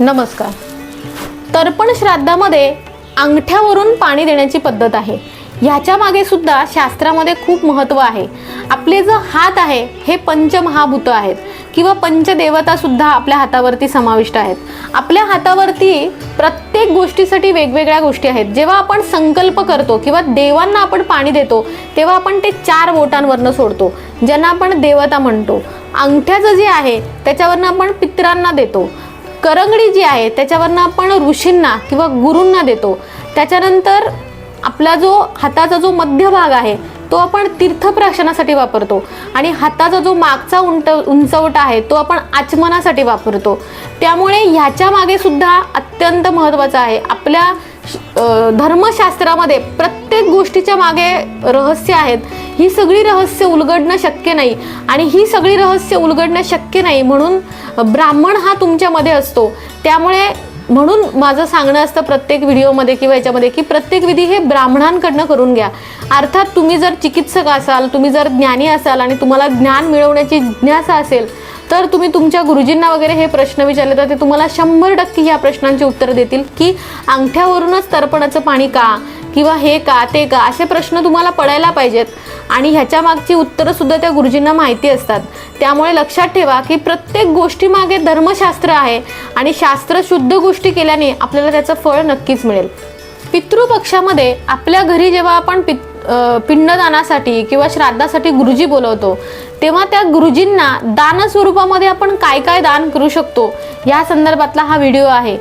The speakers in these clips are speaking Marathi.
नमस्कार. तर्पण श्राद्धामध्ये अंगठ्यावरून पाणी देण्याची पद्धत आहे. ह्याच्या मागे सुद्धा शास्त्रामध्ये खूप महत्त्व आहे. आपले जो हात आहे हे पंचमहाभूत आहेत किंवा पंचदेवता सुद्धा आपल्या हातावरती समाविष्ट आहेत. आपल्या हातावरती प्रत्येक गोष्टीसाठी वेगवेगळ्या गोष्टी आहेत. जेव्हा आपण संकल्प करतो किंवा देवांना आपण पाणी देतो तेव्हा आपण ते चार बोटांवरनं सोडतो ज्यांना आपण देवता म्हणतो. अंगठ्याचं जे आहे त्याच्यावरनं आपण पित्रांना देतो. करंगडी जी आहे त्याच्यावरनं आपण ऋषींना किंवा गुरूंना देतो. त्याच्यानंतर आपला जो हाताचा जो मध्यभाग आहे तो आपण तीर्थप्राशनासाठी वापरतो. आणि हाताचा जो मागचा उंट उंचवटा आहे तो आपण आचमनासाठी वापरतो. त्यामुळे ह्याच्या मागे सुद्धा अत्यंत महत्त्वाचं आहे. आपल्या धर्मशास्त्रामध्ये प्रत्येक गोष्टीच्या मागे रहस्य आहेत. ही सगळी रहस्य उलगडणं शक्य नाही. आणि ही सगळी रहस्य उलगडणं शक्य नाही म्हणून ब्राह्मण हा तुमच्यामध्ये असतो. त्यामुळे म्हणून माझं सांगणं असतं प्रत्येक व्हिडिओमध्ये किंवा याच्यामध्ये की प्रत्येक विधी हे ब्राह्मणांकडनं करून घ्या. अर्थात तुम्ही जर चिकित्सक असाल तुम्ही जर ज्ञानी असाल आणि तुम्हाला ज्ञान मिळवण्याची जिज्ञासा असेल तर तुम्ही तुमच्या गुरुजींना वगैरे हे प्रश्न विचारले तर ते तुम्हाला शंभर टक्के ह्या प्रश्नांची उत्तरं देतील की अंगठ्यावरूनच तर्पणाचं पाणी का? किंवा हे का ते का असे प्रश्न तुम्हाला पडायला पाहिजेत. आणि ह्याच्या मागची उत्तरं सुद्धा त्या गुरुजींना माहिती असतात. त्यामुळे लक्षात ठेवा की प्रत्येक गोष्टीमागे धर्मशास्त्र आहे आणि शास्त्र शुद्ध गोष्टी केल्याने आपल्याला त्याचं फळ नक्कीच मिळेल. पितृपक्षामध्ये आपल्या घरी जेव्हा आपण पित पिंडदानासाठी किंवा श्राद्धासाठी गुरुजी बोलवतो तेव्हा त्या गुरुजींना दान स्वरूपामध्ये आपण काय काय दान करू शकतो या संदर्भातला हा व्हिडिओ आहे.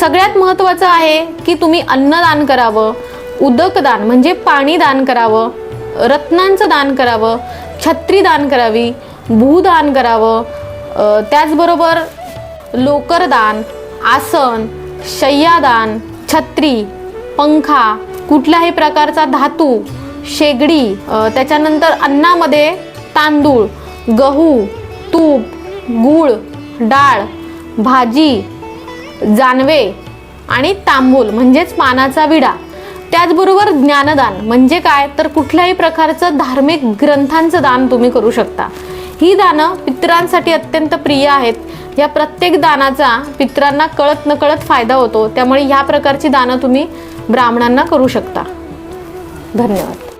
सगळ्यात महत्त्वाचं आहे की तुम्ही अन्नदान करावं. उदक दान म्हणजे पाणी दान करावं रत्नांचं दान करावं छत्री दान करावी भूदान करावं त्याचबरोबर लोकरदान आसन शय्यादान छत्री पंखा कुठल्याही प्रकारचा धातू शेगडी त्याच्यानंतर अन्नामध्ये तांदूळ गहू तूप गूळ डाळ भाजी जानवे आणि तांबूल म्हणजेच पानाचा विडा. त्याचबरोबर ज्ञानदान म्हणजे काय? तर कुठल्याही प्रकारचं धार्मिक ग्रंथांचं दान तुम्ही करू शकता. ही दानं पितरांसाठी अत्यंत प्रिय आहेत. या प्रत्येक दानाचा पितरांना कळत नकळत फायदा होतो. त्यामुळे ह्या प्रकारची दानं तुम्ही ब्राह्मणांना करू शकता. धन्यवाद.